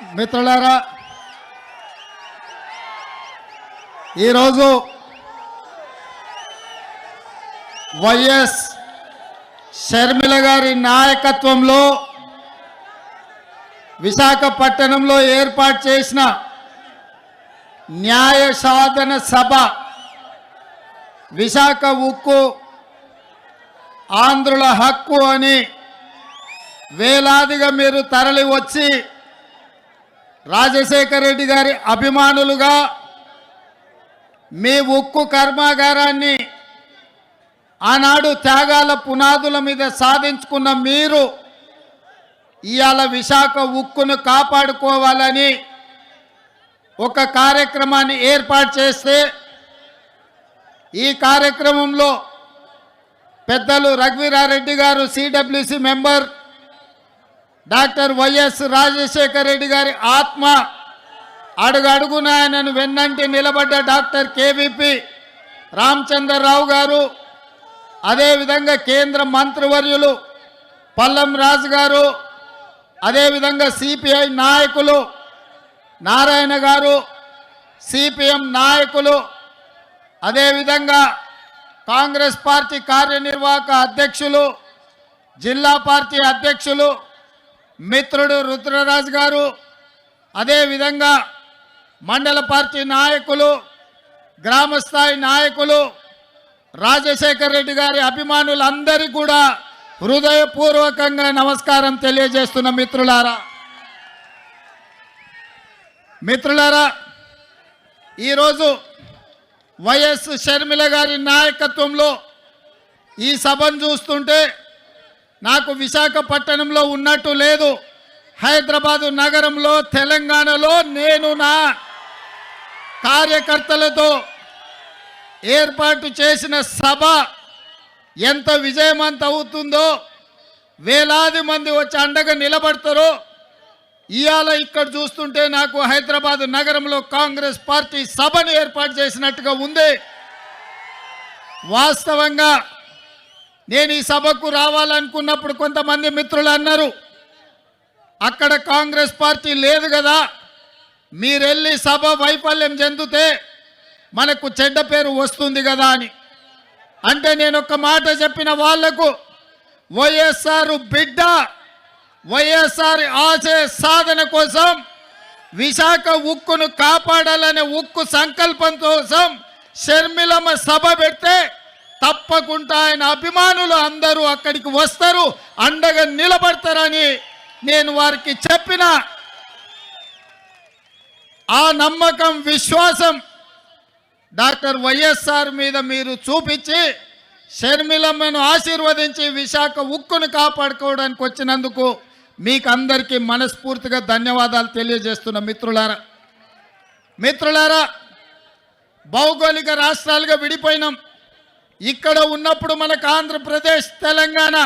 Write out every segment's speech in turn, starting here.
మిత్రులారా ఈరోజు వైఎస్ షర్మిల గారి నాయకత్వంలో విశాఖపట్టణంలో ఏర్పాటు చేసిన న్యాయ సాధన సభ విశాఖ ఉక్కు ఆంధ్రుల హక్కు అని వేలాదిగా మీరు తరలి వచ్చి రాజశేఖర రెడ్డి గారి అభిమానులుగా మీ ఉక్కు కర్మాగారాన్ని ఆనాడు త్యాగాల పునాదుల మీద సాధించుకున్న మీరు ఇవాళ విశాఖ ఉక్కును కాపాడుకోవాలని ఒక కార్యక్రమాన్ని ఏర్పాటు చేస్తే ఈ కార్యక్రమంలో పెద్దలు రఘువీరారెడ్డి గారు CWC member doctor YS Rajasekhara Reddy గారి ఆత్మ అడుగడుగున ఆయనను వెన్నంటి నిలబడ్డ డాక్టర్ కేవీపీ రామచంద్రరావు గారు అదేవిధంగా కేంద్ర మంత్రివర్యులు పల్లం రాజు గారు అదేవిధంగా సిపిఐ నాయకులు నారాయణ గారు సిపిఎం నాయకులు అదేవిధంగా కాంగ్రెస్ పార్టీ కార్యనిర్వాహక అధ్యక్షులు జిల్లా పార్టీ అధ్యక్షులు మిత్రుడు రుద్రరాజు గారు అదేవిధంగా మండల పార్టీ నాయకులు గ్రామస్థాయి నాయకులు రాజశేఖర్ రెడ్డి గారి అభిమానులందరికీ కూడా హృదయపూర్వకంగా నమస్కారం తెలియజేస్తున్న మిత్రులారా. మిత్రులారా ఈరోజు వైఎస్ షర్మిల గారి నాయకత్వంలో ఈ సభను చూస్తుంటే నాకు విశాఖపట్టణంలో ఉన్నట్టు లేదు. హైదరాబాదు నగరంలో తెలంగాణలో నేను నా కార్యకర్తలతో ఏర్పాటు చేసిన సభ ఎంత విజయవంత అవుతుందో వేలాది మంది వచ్చి అండగా నిలబడతారో ఇవాళ ఇక్కడ చూస్తుంటే నాకు హైదరాబాద్ నగరంలో కాంగ్రెస్ పార్టీ సభను ఏర్పాటు చేసినట్టుగా ఉంది. వాస్తవంగా నేను ఈ సభకు రావాలనుకున్నప్పుడు కొంతమంది మిత్రులు అన్నారు అక్కడ కాంగ్రెస్ పార్టీ లేదు కదా మీరెళ్ళి సభ వైఫల్యం చెందితే మనకు చెడ్డ పేరు వస్తుంది కదా అని. అంటే నేను ఒక మాట చెప్పిన వాళ్ళకు వైఎస్ఆర్ బిడ్డ వైఎస్ఆర్ ఆశయ సాధన కోసం విశాఖ ఉక్కును కాపాడాలనే ఉక్కు సంకల్పం కోసం షర్మిలమ్మ సభ పెడితే తప్పకుండా ఆయన అభిమానులు అందరూ అక్కడికి వస్తారు అండగా నిలబడతారని నేను వారికి చెప్పిన ఆ నమ్మకం విశ్వాసం డాక్టర్ వైఎస్ఆర్ మీద మీరు చూపించి షర్మిలమ్మను ఆశీర్వదించి విశాఖ ఉక్కును కాపాడుకోవడానికి వచ్చినందుకు మీకు అందరికీ మనస్ఫూర్తిగా ధన్యవాదాలు తెలియజేస్తున్న మిత్రులారా. మిత్రులారా భౌగోళిక రాష్ట్రాలుగా విడిపోయినాం. ఇక్కడ ఉన్నప్పుడు మనకు ఆంధ్రప్రదేశ్ తెలంగాణ.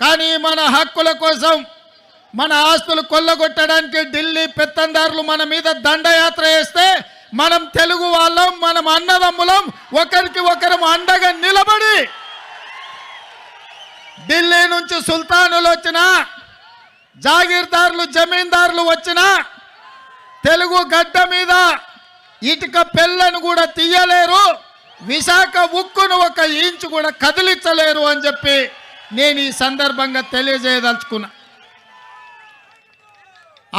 కానీ మన హక్కుల కోసం మన ఆస్తులు కొల్లగొట్టడానికి ఢిల్లీ పెత్తందారులు మన మీద దండయాత్ర చేస్తే మనం తెలుగు వాళ్ళం మనం అన్నదమ్ములం ఒకరికి ఒకరం అండగా నిలబడి ఢిల్లీ నుంచి సుల్తానులు వచ్చిన జాగీర్దారులు జమీందారులు వచ్చిన తెలుగు గడ్డ మీద ఇటుక పెళ్ళను కూడా తీయలేరు. విశాఖ ఉక్కును ఒక ఇంచు కూడా కదిలించలేరు అని చెప్పి నేను ఈ సందర్భంగా తెలియజేయదలుచుకున్నా.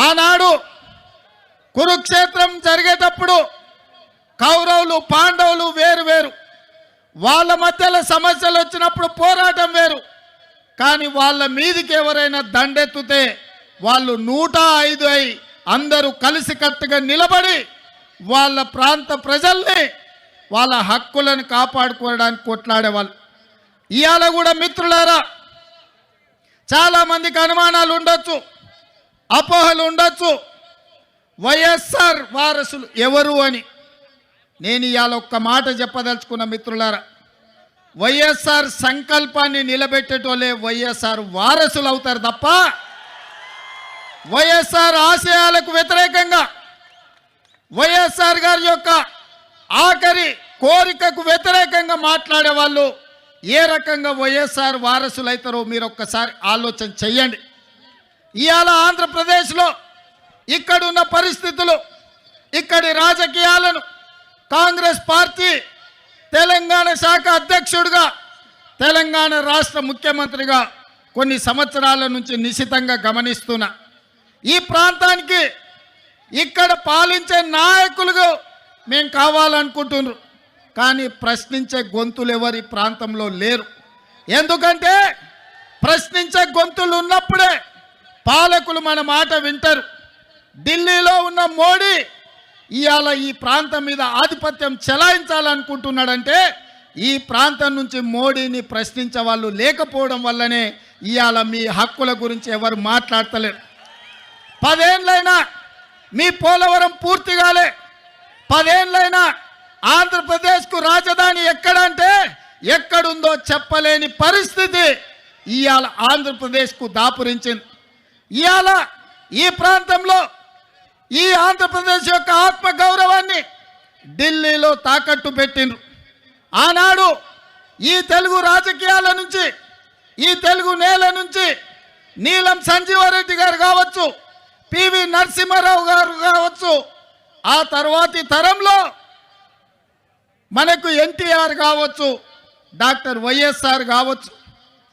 ఆనాడు కురుక్షేత్రం జరిగేటప్పుడు కౌరవులు పాండవులు వేరు వేరు. వాళ్ళ మధ్యలో సమస్యలు వచ్చినప్పుడు పోరాటం వేరు. కానీ వాళ్ళ మీదికి ఎవరైనా దండెత్తుతే వాళ్ళు నూట ఐదు అయి అందరూ కలిసికట్టుగా నిలబడి వాళ్ళ ప్రాంత ప్రజల్ని వాళ్ళ హక్కులను కాపాడుకోవడానికి కొట్లాడేవాళ్ళు. ఇవాళ కూడా మిత్రులారా చాలామందికి అనుమానాలు ఉండొచ్చు అపోహలు ఉండొచ్చు. వైఎస్ఆర్ వారసులు ఎవరు అని నేను ఇవాళ ఒక్క మాట చెప్పదలుచుకున్న మిత్రులారా వైఎస్ఆర్ సంకల్పాన్ని నిలబెట్టేటోలే వైఎస్ఆర్ వారసులు అవుతారు తప్ప వైఎస్ఆర్ ఆశయాలకు వ్యతిరేకంగా వైఎస్ఆర్ గారి యొక్క ఆఖరి కోరికకు వ్యతిరేకంగా మాట్లాడే వాళ్ళు ఏ రకంగా వైఎస్ఆర్ వారసులు అవుతారో మీరు ఒక్కసారి ఆలోచన చెయ్యండి. ఇవాళ ఆంధ్రప్రదేశ్లో ఇక్కడున్న పరిస్థితులు ఇక్కడి రాజకీయాలను కాంగ్రెస్ పార్టీ తెలంగాణ శాఖ అధ్యక్షుడిగా తెలంగాణ రాష్ట్ర ముఖ్యమంత్రిగా కొన్ని సంవత్సరాల నుంచి నిశితంగా గమనిస్తున్నా. ఈ ప్రాంతానికి ఇక్కడ పాలించే నాయకులుగా మేము కావాలనుకుంటున్నారు. కానీ ప్రశ్నించే గొంతులు ఎవరు ఈ ప్రాంతంలో లేరు. ఎందుకంటే ప్రశ్నించే గొంతులు ఉన్నప్పుడే పాలకులు మన మాట వింటారు. ఢిల్లీలో ఉన్న మోడీ ఇవాళ ఈ ప్రాంతం మీద ఆధిపత్యం చెలాయించాలనుకుంటున్నాడంటే ఈ ప్రాంతం నుంచి మోడీని ప్రశ్నించే వాళ్ళు లేకపోవడం వల్లనే ఇవాళ మీ హక్కుల గురించి ఎవరు మాట్లాడతలేరు. పదేళ్ళైనా మీ పోలవరం పూర్తి కాలే. పదేళ్ళైనా ఆంధ్రప్రదేశ్కు రాజధాని ఎక్కడంటే ఎక్కడుందో చెప్పలేని పరిస్థితి. ఇవాళ ఆంధ్రప్రదేశ్కు దాపురించింది. ఇవాళ ఈ ప్రాంతంలో ఈ ఆంధ్రప్రదేశ్ యొక్క ఆత్మ గౌరవాన్ని ఢిల్లీలో తాకట్టు పెట్టిండ్రు. ఆనాడు ఈ తెలుగు రాజకీయాల నుంచి ఈ తెలుగు నేల నుంచి నీలం సంజీవారెడ్డి గారు కావచ్చు పివి నరసింహారావు గారు కావచ్చు ఆ తర్వాతి తరంలో మనకు ఎన్టీఆర్ కావచ్చు డాక్టర్ వైఎస్ఆర్ కావచ్చు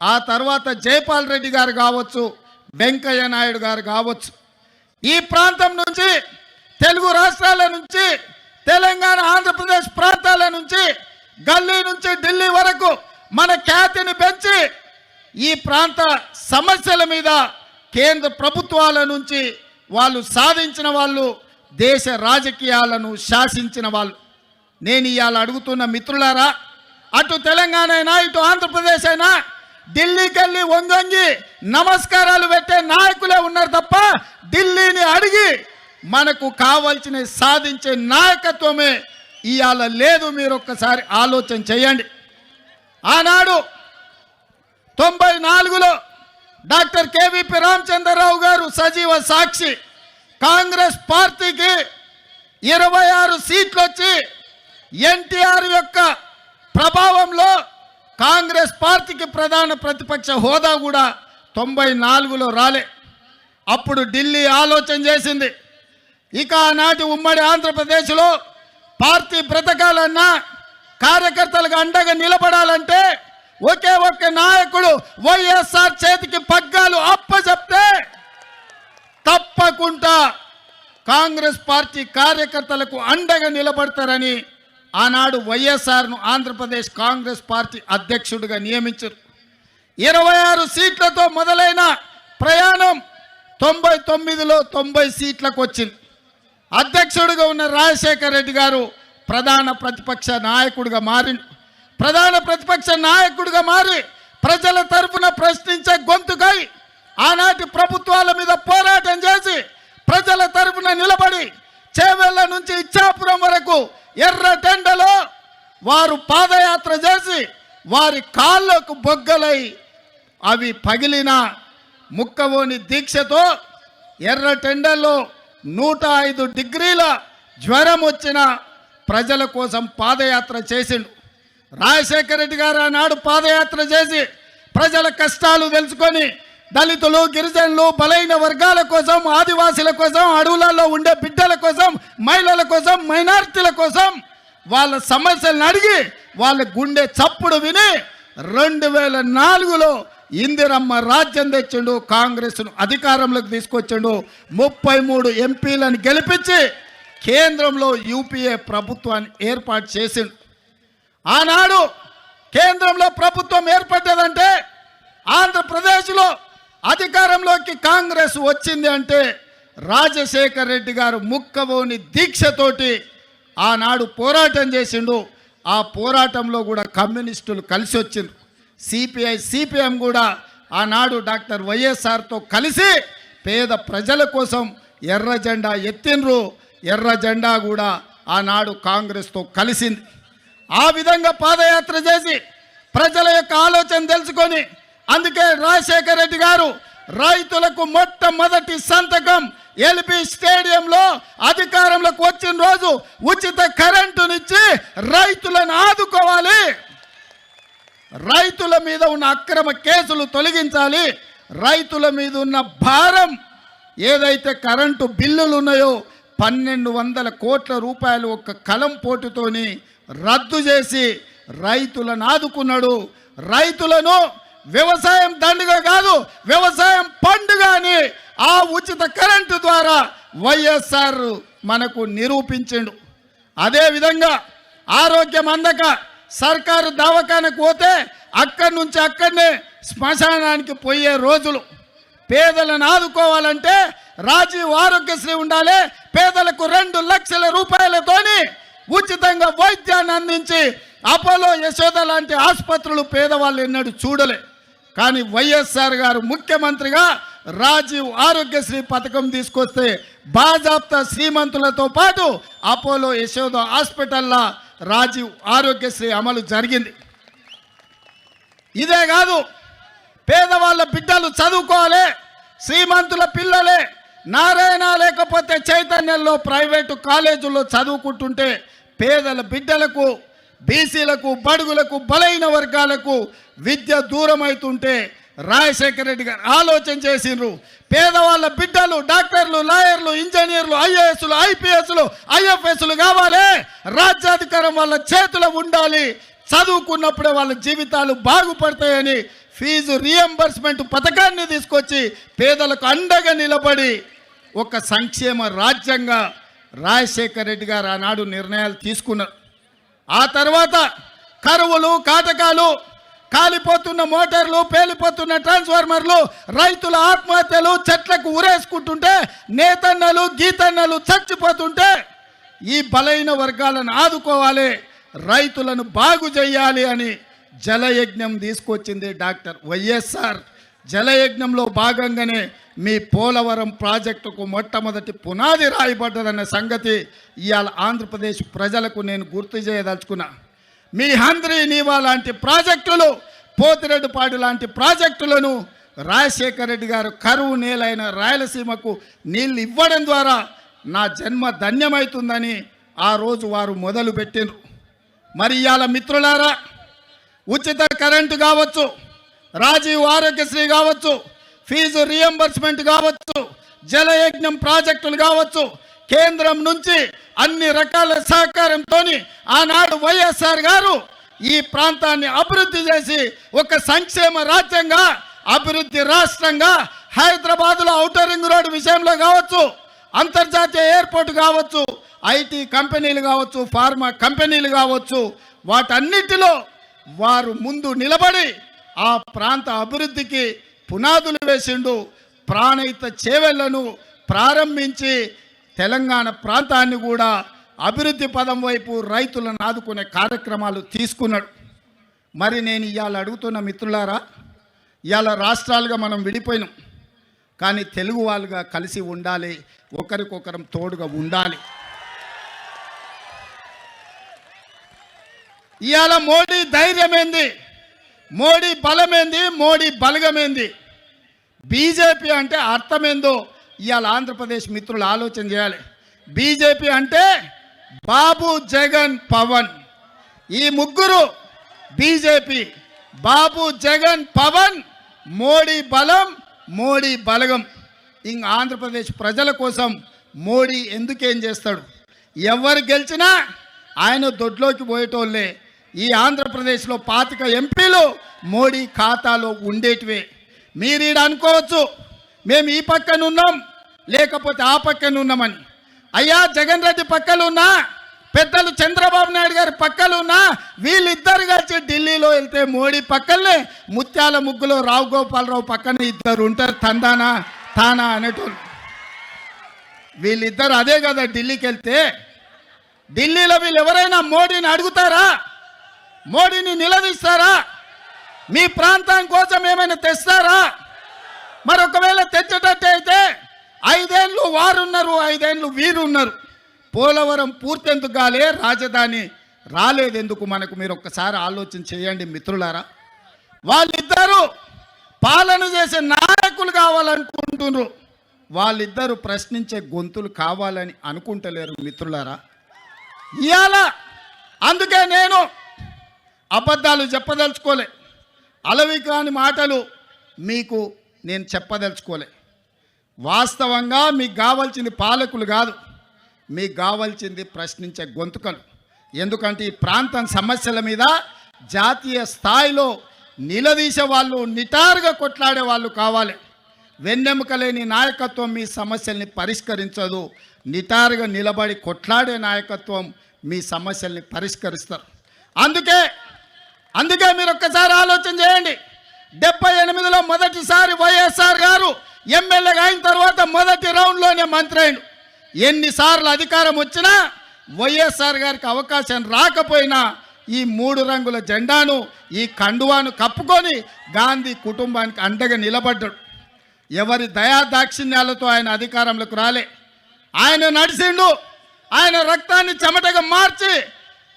ఆ తర్వాత జైపాల్ రెడ్డి గారు కావచ్చు వెంకయ్య నాయుడు గారు కావచ్చు. ఈ ప్రాంతం నుంచి తెలుగు రాష్ట్రాల నుంచి తెలంగాణ ఆంధ్రప్రదేశ్ ప్రాంతాల నుంచి గల్లీ నుంచి ఢిల్లీ వరకు మన ఖ్యాతిని పెంచి ఈ ప్రాంత సమస్యల మీద కేంద్ర ప్రభుత్వాల నుంచి వాళ్ళు సాధించిన వాళ్ళు దేశ రాజకీయాలను శాసించిన వాళ్ళు. నేను ఇవాళ అడుగుతున్న మిత్రులారా అటు తెలంగాణ అయినా ఇటు ఆంధ్రప్రదేశ్ అయినా ఢిల్లీకి వెళ్ళి వంగొంగి నమస్కారాలు పెట్టే నాయకులే ఉన్నారు తప్ప ఢిల్లీని అడిగి మనకు కావాల్సిన సాధించే నాయకత్వమే ఇవాళ లేదు. మీరు ఒక్కసారి ఆలోచన చేయండి. ఆనాడు తొంభై నాలుగులో డాక్టర్ కేవీపీ రామచంద్రరావు గారు సజీవ సాక్షి కాంగ్రెస్ పార్టీకి ఇరవై ఆరు సీట్లు వచ్చి ఎన్టీఆర్ యొక్క ప్రభావంలో కాంగ్రెస్ పార్టీకి ప్రధాన ప్రతిపక్ష హోదా కూడా తొంభై నాలుగులో రాలే. అప్పుడు ఢిల్లీ ఆలోచన చేసింది. ఇక ఆనాటి ఉమ్మడి ఆంధ్రప్రదేశ్లో పార్టీ బ్రతకాలన్నా కార్యకర్తలకు అండగా నిలబడాలంటే ఒకే ఒక్క నాయకుడు వైఎస్ఆర్ చేతికి పగ్గాలు అప్పచెప్తే తప్పకుండా కాంగ్రెస్ పార్టీ కార్యకర్తలకు అండగా నిలబడతారని ఆనాడు వైఎస్ఆర్ను ఆంధ్రప్రదేశ్ కాంగ్రెస్ పార్టీ అధ్యక్షుడిగా నియమించారు. ఇరవై ఆరు సీట్లతో మొదలైన ప్రయాణం తొంభై తొమ్మిదిలో తొంభై సీట్లకు వచ్చింది. అధ్యక్షుడిగా ఉన్న రాజశేఖర రెడ్డి గారు ప్రధాన ప్రతిపక్ష నాయకుడిగా మారి ప్రధాన ప్రతిపక్ష నాయకుడిగా మారి ప్రజల తరఫున ప్రశ్నించే గొంతుకై ఆనాటి ప్రభుత్వాల మీద పోరాటం చేసి ప్రజల తరఫున నిలబడి చేవెళ్ళ నుంచి ఇచ్చాపురం వరకు ఎర్రటెండలో వారు పాదయాత్ర చేసి వారి కాళ్ళకు బొగ్గలై అవి పగిలిన ముక్కవోని దీక్షతో ఎర్ర టెండల్లో నూట ఐదు డిగ్రీల జ్వరం వచ్చిన ప్రజల కోసం పాదయాత్ర చేసిండు. రాజశేఖర రెడ్డి గారు ఆనాడు పాదయాత్ర చేసి ప్రజల కష్టాలు తెలుసుకొని దళితులు గిరిజనులు బలైన వర్గాల కోసం ఆదివాసుల కోసం అడవులలో ఉండే బిడ్డల కోసం మహిళల కోసం మైనారిటీల కోసం వాళ్ళ సమస్యలను అడిగి వాళ్ళ గుండె చప్పుడు విని రెండు వేల నాలుగులో ఇందిరమ్మ రాజ్యం తెచ్చిండు కాంగ్రెస్ను అధికారంలోకి తీసుకొచ్చిండు. ముప్పై మూడు ఎంపీలను గెలిపించి కేంద్రంలో యూపీఏ ప్రభుత్వాన్ని ఏర్పాటు చేసిండు. ఆనాడు కేంద్రంలో ప్రభుత్వం ఏర్పడ్డదంటే ఆంధ్రప్రదేశ్లో అధికారంలోకి కాంగ్రెస్ వచ్చింది అంటే రాజశేఖర్ రెడ్డి గారు ముక్కవోని దీక్షతోటి ఆనాడు పోరాటం చేసిండు. ఆ పోరాటంలో కూడా కమ్యూనిస్టులు కలిసి వచ్చిండ్రు. సిపిఐ సిపిఎం కూడా ఆనాడు డాక్టర్ వైఎస్ఆర్తో కలిసి పేద ప్రజల కోసం ఎర్ర జెండా ఎత్తిండ్రు. ఎర్ర జెండా కూడా ఆనాడు కాంగ్రెస్తో కలిసింది. ఆ విధంగా పాదయాత్ర చేసి ప్రజల యొక్క ఆలోచన తెలుసుకొని అందుకే రాజశేఖర రెడ్డి గారు రైతులకు మొట్టమొదటి సంతకం ఎల్బి స్టేడియంలో అధికారంలోకి వచ్చిన రోజు ఉచిత కరెంటునిచ్చి రైతులను ఆదుకోవాలి. రైతుల మీద ఉన్న అక్రమ కేసులు తొలగించాలి. రైతుల మీద ఉన్న భారం ఏదైతే కరెంటు బిల్లులు ఉన్నాయో పన్నెండు వందల కోట్ల రూపాయలు ఒక్క కలం పోటుతోని రద్దు చేసి రైతులను ఆదుకున్నాడు. రైతులను వ్యవసాయం దండుగ కాదు వ్యవసాయం పండుగ అని ఆ ఉచిత కరెంటు ద్వారా వైఎస్ఆర్ మనకు నిరూపించిండు. అదేవిధంగా ఆరోగ్యం అందక సర్కారు దవాఖానకు పోతే అక్కడి నుంచి అక్కడనే శ్మశానానికి పోయే రోజులు. పేదలను ఆదుకోవాలంటే రాజీవ్ ఆరోగ్యశ్రీ ఉండాలి పేదలకు రెండు లక్షల రూపాయలతోని ఉచితంగా వైద్యాన్ని అందించి అపోలో యశోద లాంటి ఆసుపత్రులు పేదవాళ్ళు ఎన్నడూ చూడలే. కానీ వైఎస్ఆర్ గారు ముఖ్యమంత్రిగా రాజీవ్ ఆరోగ్యశ్రీ పథకం తీసుకొస్తే బాజాప్తా శ్రీమంతులతో పాటు అపోలో యశోద హాస్పిటల్లో రాజీవ్ ఆరోగ్యశ్రీ అమలు జరిగింది. ఇదే కాదు పేదవాళ్ళ బిడ్డలు చదువుకోవాలి శ్రీమంతుల పిల్లలే నారాయణ లేకపోతే చైతన్యంలో ప్రైవేటు కాలేజీల్లో చదువుకుంటుంటే పేదల బిడ్డలకు బీసీలకు బడుగులకు బలైన వర్గాలకు విద్య దూరం అవుతుంటే రాజశేఖర రెడ్డి గారు ఆలోచన చేసిండ్రు. పేదవాళ్ళ బిడ్డలు డాక్టర్లు లాయర్లు ఇంజనీర్లు ఐఏఎస్లు ఐపీఎస్లు ఐఎఫ్ఎస్లు కావాలి. రాజ్యాధికారం వాళ్ళ చేతిలో ఉండాలి. చదువుకున్నప్పుడే వాళ్ళ జీవితాలు బాగుపడతాయని ఫీజు రియంబర్స్మెంట్ పథకాన్ని తీసుకొచ్చి పేదలకు అండగా నిలబడి ఒక సంక్షేమ రాజ్యంగా రాజశేఖర రెడ్డి గారు ఆనాడు నిర్ణయాలు తీసుకున్నారు. ఆ తర్వాత కరువులు కాటకాలు కాలిపోతున్న మోటార్లు పేలిపోతున్న ట్రాన్స్ఫార్మర్లు రైతుల ఆత్మహత్యలు చెట్లకు ఉరేసుకుంటుంటే నేతన్నలు గీతన్నలు చచ్చిపోతుంటే ఈ బలైన వర్గాలను ఆదుకోవాలి రైతులను బాగు చేయాలి అని జలయజ్ఞం తీసుకొచ్చింది డాక్టర్ వైఎస్ఆర్ జలయజ్ఞంలో భాగంగానే మీ పోలవరం ప్రాజెక్టుకు మొట్టమొదటి పునాది రాయబడ్డదన్న సంగతి ఇవాళ ఆంధ్రప్రదేశ్ ప్రజలకు నేను గుర్తు చేయదలుచుకున్నా. మీ హంద్రి నీవా లాంటి ప్రాజెక్టులు పోతిరెడ్డిపాడు లాంటి ప్రాజెక్టులను రాజశేఖర రెడ్డి గారు కరువు నేలైన రాయలసీమకు నీళ్ళు ఇవ్వడం ద్వారా నా జన్మ ధన్యమవుతుందని ఆ రోజు వారు మొదలు పెట్టిండ్రు. మరి ఇవాళ మిత్రులారా ఉచిత కరెంటు కావచ్చు రాజీవ్ ఆరోగ్యశ్రీ కావచ్చు ఫీజు రియంబర్స్మెంట్ కావచ్చు జలయజ్ఞం ప్రాజెక్టులు కావచ్చు కేంద్రం నుంచి అన్ని రకాల సహకారంతో ఆనాడు వైఎస్ఆర్ గారు ఈ ప్రాంతాన్ని అభివృద్ధి చేసి ఒక సంక్షేమ రాజ్యంగా అభివృద్ధి రాష్ట్రంగా హైదరాబాద్లో ఔటర్ రింగ్ రోడ్ విషయంలో కావచ్చు అంతర్జాతీయ ఎయిర్పోర్ట్ కావచ్చు ఐటీ కంపెనీలు కావచ్చు ఫార్మా కంపెనీలు కావచ్చు వాటన్నిటిలో వారు ముందు నిలబడి ఆ ప్రాంత అభివృద్ధికి పునాదులు వేసిండు ప్రాణహిత చేవెళ్ళను ప్రారంభించి తెలంగాణ ప్రాంతాన్ని కూడా అభివృద్ధి పదం వైపు రైతులను ఆదుకునే కార్యక్రమాలు తీసుకున్నాడు. మరి నేను ఇవాళ అడుగుతున్న మిత్రులారా ఇవాళ రాష్ట్రాలుగా మనం విడిపోయినాం. కానీ తెలుగు వాళ్ళుగా కలిసి ఉండాలి ఒకరికొకరం తోడుగా ఉండాలి. ఇవాళ మోడీ ధైర్యమైంది? మోడీ బలమేంది? మోడీ బలగమేంది? బీజేపీ అంటే అర్థమేందో ఇవాళ ఆంధ్రప్రదేశ్ మిత్రులు ఆలోచన చేయాలి. బీజేపీ అంటే బాబు జగన్ పవన్. ఈ ముగ్గురు బీజేపీ బాబు జగన్ పవన్ మోడీ బలం మోడీ బలగం. ఇంక ఆంధ్రప్రదేశ్ ప్రజల కోసం మోడీ ఎందుకేం చేస్తాడు? ఎవరు గెలిచినా ఆయన దొడ్లోకి పోయేటోళ్ళే. ఈ ఆంధ్రప్రదేశ్లో పాతిక ఎంపీలు మోడీ ఖాతాలో ఉండేటివే. మీరు ఈడ అనుకోవచ్చు మేము ఈ పక్కన ఉన్నాం లేకపోతే ఆ పక్కన ఉన్నామని. అయ్యా జగన్ రెడ్డి పక్కన ఉన్నా పెద్దలు చంద్రబాబు నాయుడు గారి పక్కన ఉన్నా వీళ్ళిద్దరు కలిసి ఢిల్లీలో వెళ్తే మోడీ పక్కనే ముత్యాల ముగ్గులో రావు గోపాలరావు పక్కన ఇద్దరు ఉంటారు తందానా తానా అనేటోళ్ళు. వీళ్ళిద్దరు అదే కదా ఢిల్లీకి వెళ్తే ఢిల్లీలో వీళ్ళు ఎవరైనా మోడీని అడుగుతారా? మోడీని నిలదీస్తారా? మీ ప్రాంతం కోసం ఏమైనా తెస్తారా? మరి ఒకవేళ తెచ్చేటట్టయితే ఐదేళ్ళు వారున్నారు ఐదేళ్ళు వీరున్నారు. పోలవరం పూర్తెందుకు కాలే రాజధాని రాలేదెందుకు మనకు? మీరు ఒక్కసారి ఆలోచన చేయండి మిత్రులారా. వాళ్ళిద్దరూ పాలన చేసే నాయకులు కావాలనుకుంటున్నారు. వాళ్ళిద్దరూ ప్రశ్నించే గొంతులు కావాలని అనుకుంటలేరు మిత్రులారా. ఇవాళ అందుకే నేను అబద్ధాలు చెప్పదలుచుకోలే. అలవి కాని మాటలు మీకు నేను చెప్పదలుచుకోలే. వాస్తవంగా మీకు కావాల్సింది పాలకులు కాదు మీకు కావాల్సింది ప్రశ్నించే గొంతుకలు. ఎందుకంటే ఈ ప్రాంతం సమస్యల మీద జాతీయ స్థాయిలో నిలదీసే వాళ్ళు నిటారుగా కొట్లాడే వాళ్ళు కావాలి. వెన్నెముక లేని నాయకత్వం మీ సమస్యల్ని పరిష్కరించదు. నిటారుగా నిలబడి కొట్లాడే నాయకత్వం మీ సమస్యల్ని పరిష్కరిస్తారు. అందుకే అందుకే మీరు ఒక్కసారి ఆలోచన చేయండి. డెబ్బై ఎనిమిదిలో మొదటిసారి వైఎస్ఆర్ గారు ఎమ్మెల్యేగా అయిన తర్వాత మొదటి రౌండ్లోనే మంత్రి అయిండు ఎన్నిసార్లు అధికారం వచ్చినా వైఎస్ఆర్ గారికి అవకాశం రాకపోయినా ఈ మూడు రంగుల జెండాను ఈ కండువాను కప్పుకొని గాంధీ కుటుంబానికి అండగా నిలబడ్డాడు. ఎవరి దయా దాక్షిణ్యాలతో ఆయన అధికారంలోకి రాలే. ఆయన నడిచిండు. ఆయన రక్తాన్ని చెమటగా మార్చి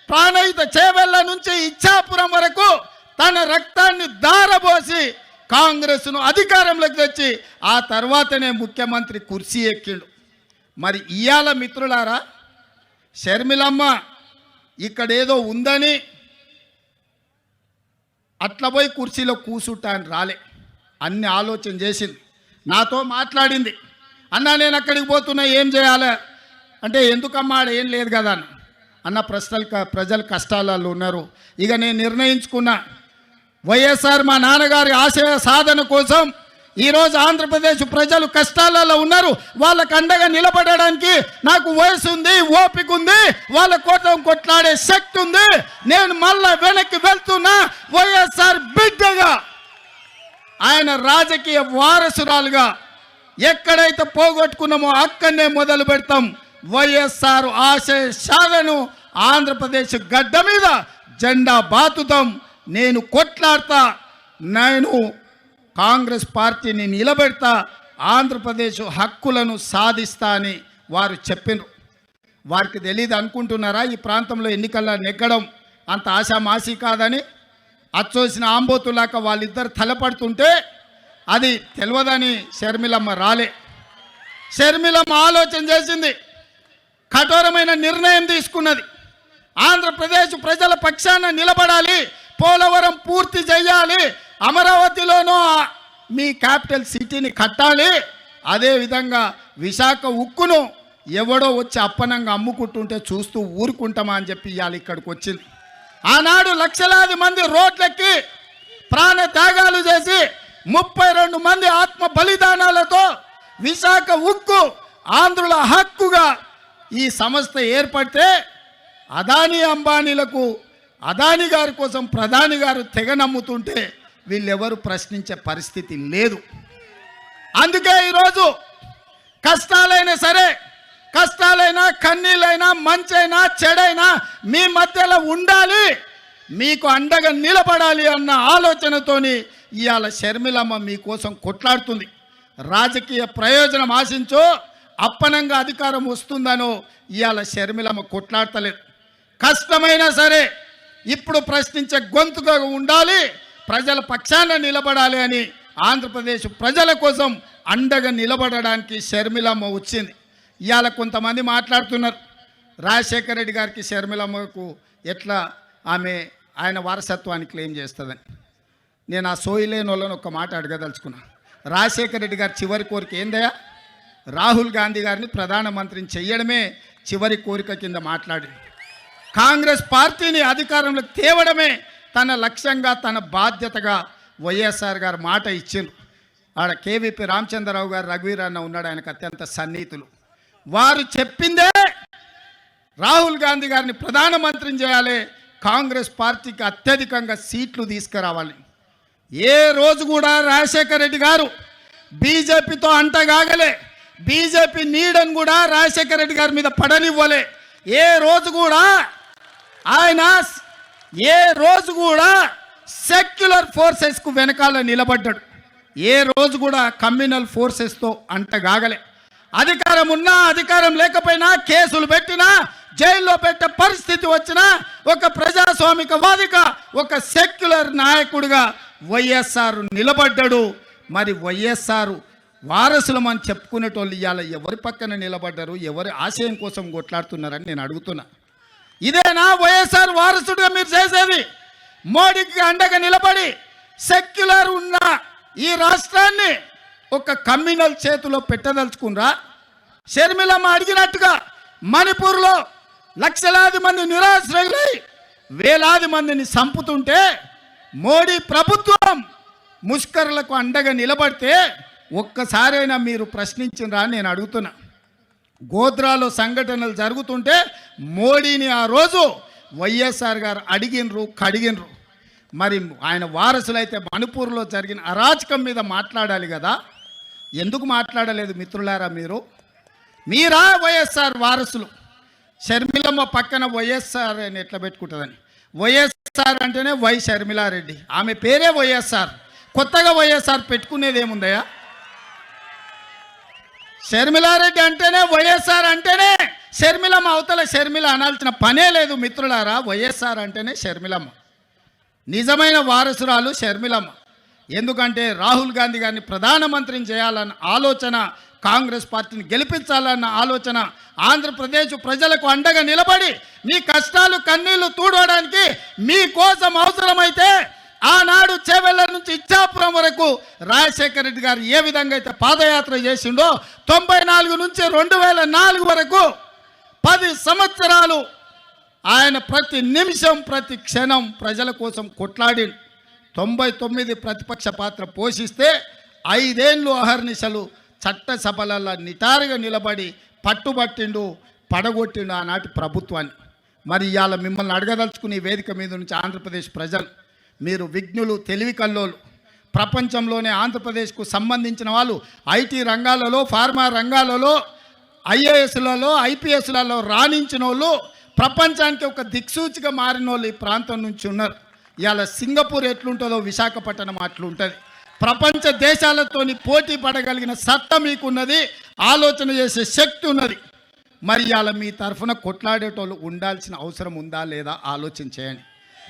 ప్రాణయుత చేవెళ్ళ నుంచి ఇచ్చాపురం వరకు తన రక్తాన్ని దారబోసి కాంగ్రెస్ను అధికారంలోకి తెచ్చి ఆ తర్వాతనే ముఖ్యమంత్రి కుర్చీ ఎక్కిండు. మరి ఇయాల మిత్రులారా షర్మిలమ్మ ఇక్కడ ఏదో ఉందని అట్లా పోయి కుర్చీలో కూసుంటా అని రాలే. అన్ని ఆలోచన చేసింది. నాతో మాట్లాడింది. అన్నా నేను అక్కడికి పోతున్నా ఏం చేయాలి? అంటే ఎందుకమ్మా ఆడ ఏం లేదు కదా అన్న అన్న ప్రశ్నలు ప్రజలు కష్టాలలో ఉన్నారు. ఇక నేను నిర్ణయించుకున్నా వైఎస్ఆర్ మా నాన్నగారి ఆశయ సాధన కోసం ఈరోజు ఆంధ్రప్రదేశ్ ప్రజలు కష్టాలలో ఉన్నారు. వాళ్ళకు అండగా నిలబడడానికి నాకు వయసు ఉంది ఓపిక ఉంది వాళ్ళ కోసం కొట్లాడే శక్తి ఉంది. నేను మళ్ళా వెనక్కి వెళ్తున్నా వైఎస్ఆర్ బిడ్డగా. ఆయన రాజకీయ వారసురాలుగా ఎక్కడైతే పోగొట్టుకున్నామో అక్కడనే మొదలు పెడతాం. వైఎస్ఆర్ ఆశయ సాధను ఆంధ్రప్రదేశ్ గడ్డ మీద జెండా బాతుతాం. నేను కొట్లాడతా నేను కాంగ్రెస్ పార్టీని నిలబెడతా ఆంధ్రప్రదేశ్ హక్కులను సాధిస్తా అని వారు చెప్పినారు. వారికి తెలియదు అనుకుంటున్నారా? ఈ ప్రాంతంలో ఎన్నికల్లో నెగ్గడం అంత ఆశామాసి కాదని అచ్చోసిన ఆంబోతులాక వాళ్ళిద్దరు తలపడుతుంటే అది తెలియదని షర్మిలమ్మ రాలే. షర్మిలమ్మ ఆలోచన చేసింది. కఠోరమైన నిర్ణయం తీసుకున్నది. ఆంధ్రప్రదేశ్ ప్రజల పక్షాన నిలబడాలి పోలవరం పూర్తి చేయాలి అమరావతిలోనూ మీ క్యాపిటల్ సిటీని కట్టాలి. అదేవిధంగా విశాఖ ఉక్కును ఎవడో వచ్చి అప్పనంగా అమ్ముకుంటుంటే చూస్తూ ఊరుకుంటామా అని చెప్పి ఇవాళ ఇక్కడికి వచ్చింది. ఆనాడు లక్షలాది మంది రోడ్లెక్కి ప్రాణ త్యాగాలు చేసి ముప్పై రెండు మంది ఆత్మ బలిదానాలతో విశాఖ ఉక్కు ఆంధ్రుల హక్కుగా ఈ సంస్థ ఏర్పడితే అదానీ అంబానీలకు అదాని గారి కోసం ప్రధాని గారు తెగ నమ్ముతుంటే వీళ్ళెవరు ప్రశ్నించే పరిస్థితి లేదు. అందుకే ఈరోజు కష్టాలైనా సరే కష్టాలైనా కన్నీళ్ళైనా మంచైనా చెడైనా మీ మధ్యలో ఉండాలి మీకు అండగా నిలబడాలి అన్న ఆలోచనతోని ఇవాళ షర్మిలమ్మ మీకోసం కొట్లాడుతుంది. రాజకీయ ప్రయోజనం ఆశించు అప్పనంగా అధికారం వస్తుందనో ఇవాళ షర్మిలమ్మ కొట్లాడతలేదు. కష్టమైనా సరే ఇప్పుడు ప్రశ్నించే గొంతుగా ఉండాలి ప్రజల పక్షాన నిలబడాలి అని ఆంధ్రప్రదేశ్ ప్రజల కోసం అండగా నిలబడడానికి షర్మిలమ్మ వచ్చింది. ఇవాళ కొంతమంది మాట్లాడుతున్నారు. రాజశేఖర రెడ్డి గారికి షర్మిలమ్మకు ఎట్లా ఆమె ఆయన వారసత్వాన్ని క్లెయిమ్ చేస్తుందని. నేను ఆ సోయిలేని వాళ్ళని ఒక మాట అడగదలుచుకున్నాను రాజశేఖర రెడ్డి గారి చివరి కోరిక ఏందయ్యా? రాహుల్ గాంధీ గారిని ప్రధానమంత్రిని చెయ్యడమే చివరి కోరిక కింద మాట్లాడి కాంగ్రెస్ పార్టీని అధికారంలో తేవడమే తన లక్ష్యంగా తన బాధ్యతగా వైఎస్ఆర్ గారు మాట ఇచ్చిండ్రు. ఆడ కేవీపీ రామచంద్రరావు గారు రఘువీర్ అన్న ఉన్నాడు ఆయనకు అత్యంత సన్నిహితులు. వారు చెప్పిందే రాహుల్ గాంధీ గారిని ప్రధానమంత్రిని చేయాలి కాంగ్రెస్ పార్టీకి అత్యధికంగా సీట్లు తీసుకురావాలి. ఏ రోజు కూడా రాజశేఖర రెడ్డి గారు బీజేపీతో అంటగాగలే. బీజేపీ నీడని కూడా రాజశేఖర రెడ్డి గారి మీద పడనివ్వలే. ఏ రోజు కూడా ఆయన ఏ రోజు కూడా సెక్యులర్ ఫోర్సెస్కు వెనకాల నిలబడ్డాడు. ఏ రోజు కూడా కమ్యూనల్ ఫోర్సెస్తో అంటగాగలే. అధికారం ఉన్నా అధికారం లేకపోయినా కేసులు పెట్టినా జైల్లో పెట్టే పరిస్థితి వచ్చినా ఒక ప్రజాస్వామిక వాదిక ఒక సెక్యులర్ నాయకుడిగా వైఎస్ఆర్ నిలబడ్డాడు. మరి వైఎస్ఆర్ వారసులం అని చెప్పుకునేటోళ్ళు ఇవాళ ఎవరి పక్కన నిలబడ్డారు ఎవరి ఆశయం కోసం కొట్లాడుతున్నారని నేను అడుగుతున్నా. ఇదేనా వైఎస్ఆర్ వారసుడిగా మీరు చేసేది? మోడీకి అండగా నిలబడి సెక్యులర్ ఉన్న ఈ రాష్ట్రాన్ని ఒక కమ్యూనల్ చేతిలో పెట్టదలుచుకున్రా షర్మిలమ్మ అడిగినట్టుగా మణిపూర్లో లక్షలాది మంది నిరాశ్రయులై వేలాది మందిని చంపుతుంటే మోడీ ప్రభుత్వం ముష్కరులకు అండగా నిలబడితే ఒక్కసారైనా మీరు ప్రశ్నించినరా అని నేను అడుగుతున్నా. గోద్రాలో సంఘటనలు జరుగుతుంటే మోడీని ఆ రోజు వైఎస్ఆర్ గారు అడిగినరు కడిగినరు. మరి ఆయన వారసులైతే మణిపూర్లో జరిగిన అరాచకం మీద మాట్లాడాలి కదా. ఎందుకు మాట్లాడలేదు మిత్రులారా మీరు? మీరా వైఎస్ఆర్ వారసులు? షర్మిలమ్మ పక్కన వైఎస్ఆర్ అని ఎట్లా పెట్టుకుంటుందని? వైఎస్ఆర్ అంటేనే వై షర్మిలారెడ్డి. ఆమె పేరే వైఎస్ఆర్. కొత్తగా వైఎస్ఆర్ పెట్టుకునేది ఏముందయ్యా షర్మిలారెడ్డి అంటేనే వైఎస్ఆర్ అంటేనే షర్మిలమ్మ. అవతల షర్మిల అనాల్సిన పనే లేదు మిత్రులారా. వైఎస్ఆర్ అంటేనే షర్మిలమ్మ. నిజమైన వారసురాలు షర్మిలమ్మ. ఎందుకంటే రాహుల్ గాంధీ గారిని ప్రధానమంత్రిని చేయాలన్న ఆలోచన కాంగ్రెస్ పార్టీని గెలిపించాలన్న ఆలోచన ఆంధ్రప్రదేశ్ ప్రజలకు అండగా నిలబడి మీ కష్టాలు కన్నీళ్ళు తూడవడానికి మీకోసం అవసరమైతే ఆనాడు చేవెళ్ళ నుంచి ఇచ్చాపురం వరకు రాజశేఖర రెడ్డి గారు ఏ విధంగా అయితే పాదయాత్ర చేసిండో తొంభై నాలుగు నుంచి రెండు వేల నాలుగు వరకు పది సంవత్సరాలు ఆయన ప్రతి నిమిషం ప్రతి క్షణం ప్రజల కోసం కొట్లాడి తొంభై తొమ్మిది ప్రతిపక్ష పాత్ర పోషిస్తే ఐదేళ్ళు అహర్నిశలు చట్టసభలలో నిటారుగా నిలబడి పట్టుబట్టిండు పడగొట్టిండు ఆనాటి ప్రభుత్వాన్ని. మరి ఇవాళ మిమ్మల్ని అడగదలుచుకుని వేదిక మీద నుంచి ఆంధ్రప్రదేశ్ ప్రజలు మీరు విఘ్నులు తెలివి కల్లోలు. ప్రపంచంలోనే ఆంధ్రప్రదేశ్కు సంబంధించిన వాళ్ళు ఐటీ రంగాలలో ఫార్మా రంగాలలో ఐఏఎస్లలో ఐపీఎస్లలో రాణించిన వాళ్ళు ప్రపంచానికి ఒక దిక్సూచిగా మారిన వాళ్ళు ఈ ప్రాంతం నుంచి ఉన్నారు. ఇవాళ సింగపూర్ ఎట్లుంటుందో విశాఖపట్నం అట్లుంటుంది. ప్రపంచ దేశాలతోని పోటీ పడగలిగిన సత్తా మీకున్నది ఆలోచన చేసే శక్తి ఉన్నది. మరి ఇవాళ మీ తరఫున కొట్లాడేటోళ్ళు ఉండాల్సిన అవసరం ఉందా లేదా ఆలోచించేయండి.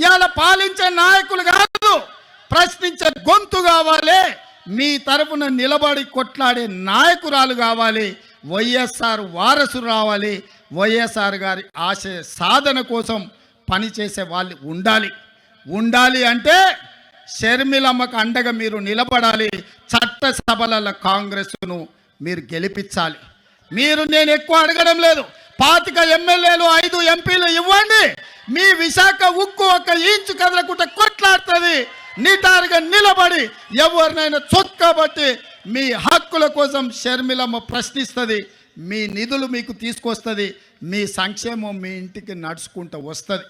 ఇవాళ పాలించే నాయకులు కాదు ప్రశ్నించే గొంతు కావాలి మీ తరపున నిలబడి కొట్లాడే నాయకురాలు కావాలి వైఎస్ఆర్ వారసు రావాలి వైఎస్ఆర్ గారి ఆశయ సాధన కోసం పనిచేసే వాళ్ళు ఉండాలి. ఉండాలి అంటే షర్మిలమ్మకు అండగా మీరు నిలబడాలి చట్టసభల కాంగ్రెస్ను మీరు గెలిపించాలి. మీరు నేను ఎక్కువ అడగడం లేదు. పాతిక ఎమ్మెల్యేలు ఐదు ఎంపీలు ఇవ్వండి. మీ విశాఖ ఉక్కు ఒక ఇంచు కదలకుండా కొట్లాడుతుంది. నిటారుగా నిలబడి ఎవరినైనా చొక్కబట్టి మీ హక్కుల కోసం షర్మిలమ్మ ప్రశ్నిస్తుంది. మీ నిధులు మీకు తీసుకొస్తుంది. మీ సంక్షేమం మీ ఇంటికి నడుచుకుంటూ వస్తుంది.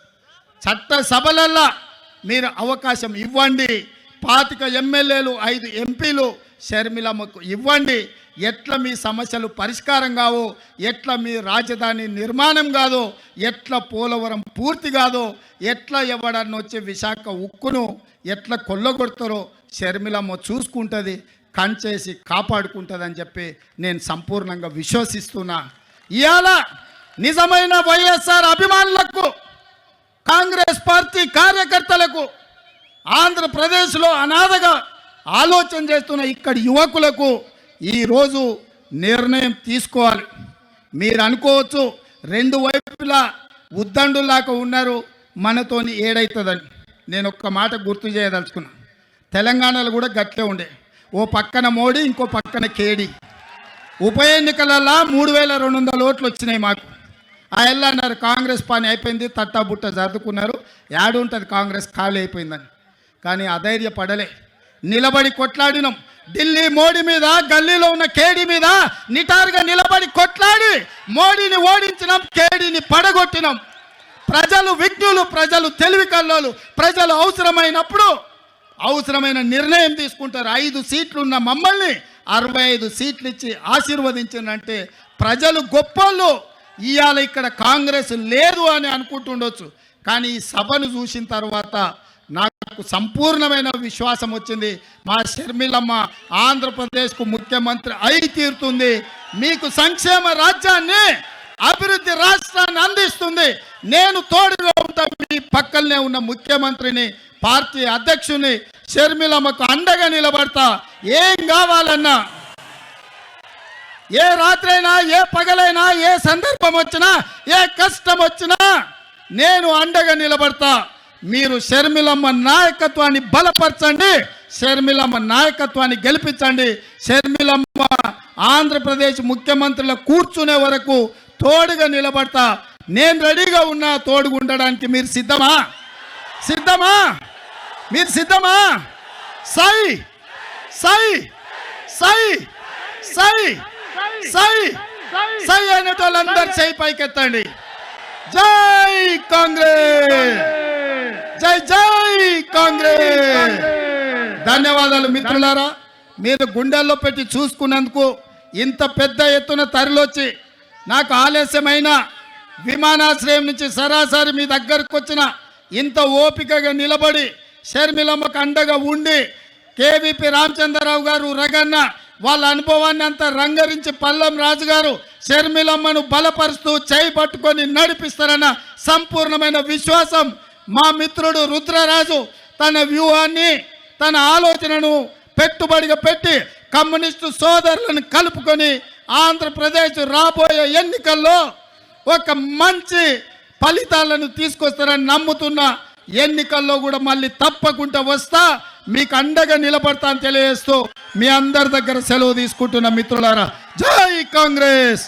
చట్ట సభలల్లా మీరు అవకాశం ఇవ్వండి. పాతిక ఎమ్మెల్యేలు ఐదు ఎంపీలు షర్మిలమ్మకు ఇవ్వండి. ఎట్లా మీ సమస్యలు పరిష్కారం కావు ఎట్లా మీ రాజధాని నిర్మాణం కాదో ఎట్లా పోలవరం పూర్తి కాదో ఎట్లా ఎవడన్నా వచ్చే విశాఖ ఉక్కును ఎట్లా కొల్లగొడతారో షర్మిలమ్మ చూసుకుంటుంది కంచేసి కాపాడుకుంటుందని చెప్పి నేను సంపూర్ణంగా విశ్వసిస్తున్నా. ఇవాళ నిజమైన వైఎస్ఆర్ అభిమానులకు కాంగ్రెస్ పార్టీ కార్యకర్తలకు ఆంధ్రప్రదేశ్లో అనాథగా ఆలోచన చేస్తున్న ఇక్కడి యువకులకు ఈరోజు నిర్ణయం తీసుకోవాలి. మీరు అనుకోవచ్చు రెండు వైపులా ఉద్దండులాగా ఉన్నారు మనతోని ఏడవుతుందని నేను ఒక్క మాట గుర్తు చేయదలుచుకున్నా. తెలంగాణలో కూడా గట్లే ఉండే. ఓ పక్కన మోడీ ఇంకో పక్కన కేడీ. ఉప ఎన్నికలలో మూడు వేల రెండు వందల ఓట్లు వచ్చినాయి మాకు. ఆ అన్నారు కాంగ్రెస్ పని అయిపోయింది తట్టాబుట్ట జరుపుకున్నారు యాడు ఉంటుంది కాంగ్రెస్ ఖాళీ అయిపోయిందని. కానీ అధైర్యపడలే. నిలబడి కొట్లాడినాం. ఢిల్లీ మోడీ మీద గల్లీలో ఉన్న కేడీ మీద నిటారుగా నిలబడి కొట్లాడి మోడీని ఓడించినాం కేడీని పడగొట్టినాం. ప్రజలు విఘ్నులు ప్రజలు తెలివి కల్లోలు ప్రజలు అవసరమైనప్పుడు అవసరమైన నిర్ణయం తీసుకుంటారు. ఐదు సీట్లు ఉన్న మమ్మల్ని అరవై ఐదు సీట్లు ఇచ్చి ఆశీర్వదించిందంటే ప్రజలు గొప్పోళ్ళు. ఇవాళ ఇక్కడ కాంగ్రెస్ లేదు అని అనుకుంటుండొచ్చు. కానీ ఈ సభను చూసిన తర్వాత నాకు సంపూర్ణమైన విశ్వాసం వచ్చింది. మా షర్మిలమ్మ ఆంధ్రప్రదేశ్కు ముఖ్యమంత్రి అయి తీరుతుంది. మీకు సంక్షేమ రాజ్యాన్ని అభివృద్ధి రాష్ట్రాన్ని అందిస్తుంది. నేను తోడులో ఉంటా మీ పక్కనే ఉన్న ముఖ్యమంత్రిని పార్టీ అధ్యక్షుని షర్మిలమ్మకు అండగా నిలబడతా. ఏం కావాలన్నా ఏ రాత్రైనా ఏ పగలైనా ఏ సందర్భం వచ్చినా ఏ కష్టం వచ్చినా నేను అండగా నిలబడతా. మీరు షర్మిలమ్మ నాయకత్వాన్ని బలపరచండి షర్మిలమ్మ నాయకత్వాన్ని గెలిపించండి షర్మిలమ్మ ఆంధ్రప్రదేశ్ ముఖ్యమంత్రుల కూర్చునే వరకు తోడుగా నిలబడతా నేను రెడీగా ఉన్నా తోడుగా ఉండడానికి మీరు సిద్ధమా సిద్ధమా మీరు సిద్ధమా సై సై సై సై సై సై అయిన వాళ్ళందరూ చేయి పైకెత్తండి జై కాంగ్రెస్! జై జై కాంగ్రెస్! ధన్యవాదాలు మిత్రులారా మీరు గుండెల్లో పెట్టి చూసుకున్నందుకు ఇంత పెద్ద ఎత్తున తరలొచ్చి నాకు ఆలస్యమైన విమానాశ్రయం నుంచి సరాసరి మీ దగ్గరకు వచ్చిన ఇంత ఓపికగా నిలబడి షర్మిలమ్మకు అండగా ఉండి కేవీపీ రామచంద్రరావు గారు రగన్న వాళ్ళ అనుభవాన్ని అంతా రంగరించి పల్లం రాజు గారు షర్మిలమ్మను బలపరుస్తూ చేయి పట్టుకొని నడిపిస్తారన్న సంపూర్ణమైన విశ్వాసం మా మిత్రుడు రుద్రరాజు తన వ్యూహాన్ని తన ఆలోచనను పెట్టుబడిగా పెట్టి కమ్యూనిస్టు సోదరులను కలుపుకొని ఆంధ్రప్రదేశ్ రాబోయే ఎన్నికల్లో ఒక మంచి ఫలితాలను తీసుకొస్తారని నమ్ముతున్న ఎన్నికల్లో కూడా మళ్ళీ తప్పకుండా వస్తా మీకు అండగా నిలబడతా అని తెలియజేస్తూ మీ అందరి దగ్గర సెలవు తీసుకుంటున్న మిత్రులారా జై కాంగ్రెస్!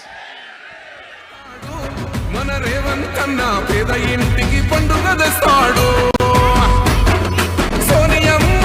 మన రేవంత్ అన్న పేద ఇంటికి పండుగ తెస్తాడు. సోనియమ్మ